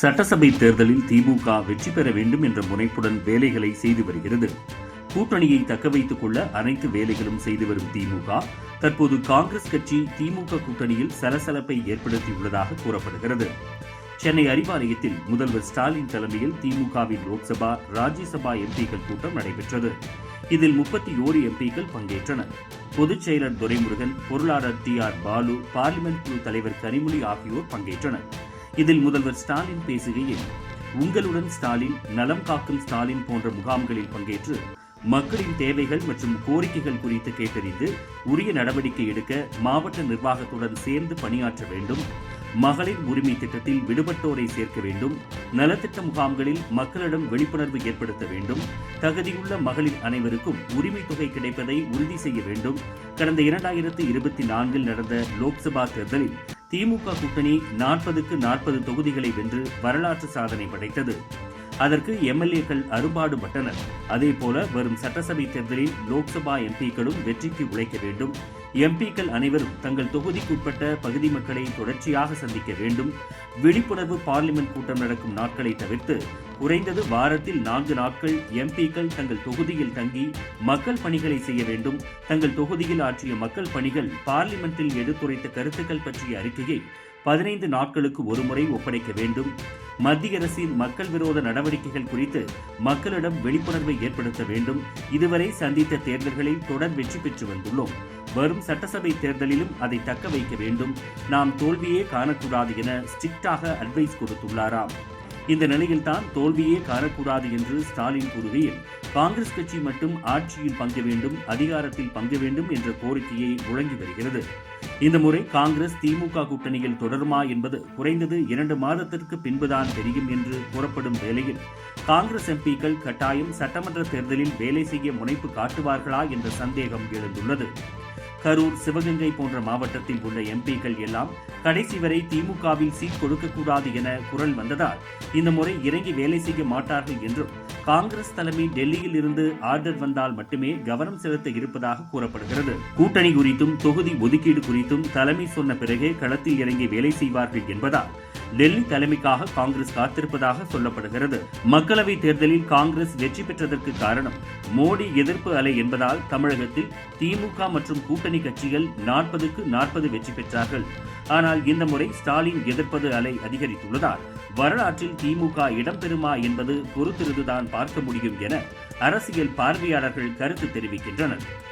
சட்டசபை தேர்தலில் திமுக வெற்றி பெற வேண்டும் என்ற முனைப்புடன் வேலைகளை செய்து வருகிறது. கூட்டணியை தக்க வைத்துக் கொள்ள அனைத்து வேலைகளும் செய்து வரும் திமுக தற்போது காங்கிரஸ் கட்சி திமுக கூட்டணியில் சலசலப்பை ஏற்படுத்தியுள்ளதாக கூறப்படுகிறது. சென்னை அறிவாலயத்தில் முதல்வர் ஸ்டாலின் தலைமையில் திமுகவின் லோக்சபா ராஜ்யசபா எம்பிக்கள் கூட்டம் நடைபெற்றது. இதில் முப்பத்தி ஓரு எம்பிக்கள் பங்கேற்றனர். பொதுச் செயலர் துரைமுருகன் பொருளாளர் டி ஆர் பாலு பார்லிமெண்ட் குழு தலைவர் கனிமொழி ஆகியோர் பங்கேற்றனர். இதில் முதல்வர் ஸ்டாலின் பேசுகையில் உங்களுடன் ஸ்டாலின் நலம் காக்கும் ஸ்டாலின் போன்ற முகாம்களில் பங்கேற்று மக்களின் தேவைகள் மற்றும் கோரிக்கைகள் குறித்து கேட்டறிந்து உரிய நடவடிக்கை எடுக்க மாவட்ட நிர்வாகத்துடன் சேர்ந்து பணியாற்ற வேண்டும் மகளிர் உரிமை திட்டத்தில் விடுபட்டோரை சேர்க்க வேண்டும் நலத்திட்ட முகாம்களில் மக்களிடம் விழிப்புணர்வு ஏற்படுத்த வேண்டும் தகுதியுள்ள மகளிர் அனைவருக்கும் உரிமை தொகை கிடைப்பதை உறுதி செய்ய வேண்டும். கடந்த இரண்டாயிரத்து இருபத்தி நான்கில் நடந்த லோக்சபா தேர்தலில் திமுக கூட்டணி நாற்பதுக்கு நாற்பது தொகுதிகளை வென்று வரலாற்று சாதனை படைத்தது. அதற்கு எம்எல்ஏக்கள் அறுபாடுபட்டனர் அதேபோல வரும் சட்டசபை தேர்தலில் லோக்சபா எம்பிக்களும் வெற்றிக்கு உழைக்க வேண்டும். எம்பிக்கள் அனைவரும் தங்கள் தொகுதிக்குட்பட்ட பகுதி மக்களை தொடர்ச்சியாக சந்திக்க வேண்டும். விழிப்புணர்வு பார்லிமெண்ட் கூட்டம் நடக்கும் நாட்களை தவிர்த்து குறைந்தது வாரத்தில் நான்கு நாட்கள் எம்பிக்கள் தங்கள் தொகுதியில் தங்கி மக்கள் பணிகளை செய்ய வேண்டும். தங்கள் தொகுதியில் ஆற்றிய மக்கள் பணிகள் பார்லிமெண்டில் எடுத்துரைத்த கருத்துக்கள் பற்றிய அறிக்கையை பதினைந்து நாட்களுக்கு ஒருமுறை ஒப்படைக்க வேண்டும். மத்திய அரசின் மக்கள் விரோத நடவடிக்கைகள் குறித்து மக்களிடம் விழிப்புணர்வை ஏற்படுத்த வேண்டும். இதுவரை சந்தித்த தேர்தல்களில் தொடர் வெற்றி பெற்று வந்துள்ளோம். வரும் சட்டசபை தேர்தலிலும் அதை தக்க வைக்க வேண்டும். நாம் தோல்வியே காணக்கூடாது என ஸ்ட்ரிக்டாக அட்வைஸ் கொடுத்துள்ளாராம். இந்த நிலையில்தான் தோல்வியே காணக்கூடாது என்று ஸ்டாலின் கூறுகையில் காங்கிரஸ் கட்சி மட்டும் ஆட்சியில் பங்கு வேண்டும் அதிகாரத்தில் பங்கு வேண்டும் என்ற கோரிக்கையை முழங்கி வருகிறது. இந்த முறை காங்கிரஸ் திமுக கூட்டணியில் தொடருமா என்பது குறைந்தது இரண்டு மாதத்திற்கு பின்புதான் தெரியும் என்று கூறப்படும் வேளையில் காங்கிரஸ் எம்பிக்கள் கட்டாயம் சட்டமன்ற தேர்தலில் வேலை செய்ய முனைப்பு காட்டுவார்களா என்ற சந்தேகம் எழுந்துள்ளது. கரூர் சிவகங்கை போன்ற மாவட்டத்தில் உள்ள எம்பிக்கள் எல்லாம் கடைசி வரை திமுகவில் சீட் கொடுக்கக்கூடாது என குரல் வந்ததால் இந்த முறை இறங்கி வேலை செய்ய மாட்டார்கள் என்றும் காங்கிரஸ் தலைமை டெல்லியில் இருந்து ஆர்டர் வந்தால் மட்டுமே கவனம் செலுத்த இருப்பதாக கூறப்படுகிறது. கூட்டணி குறித்தும் தொகுதி ஒதுக்கீடு குறித்தும் தலைமை சொன்ன பிறகே களத்தில் இறங்கி வேலை செய்வார்கள் என்பதால் டெல்லி தலைமைக்காக காங்கிரஸ் காத்திருப்பதாக சொல்லப்படுகிறது. மக்களவை தேர்தலில் காங்கிரஸ் வெற்றி பெற்றதற்கு காரணம் மோடி எதிர்ப்பு அலை என்பதால் தமிழகத்தில் திமுக மற்றும் கூட்டணி கட்சிகள் நாற்பதுக்கு நாற்பது வெற்றி பெற்றார்கள். ஆனால் இந்த முறை ஸ்டாலின் எதிர்ப்பது அலை அதிகரித்துள்ளதால் வரலாற்றில் திமுக இடம்பெறுமா என்பது பொறுத்திருந்துதான் பார்க்க முடியும் என அரசியல் பார்வையாளர்கள் கருத்து தெரிவிக்கின்றனர்.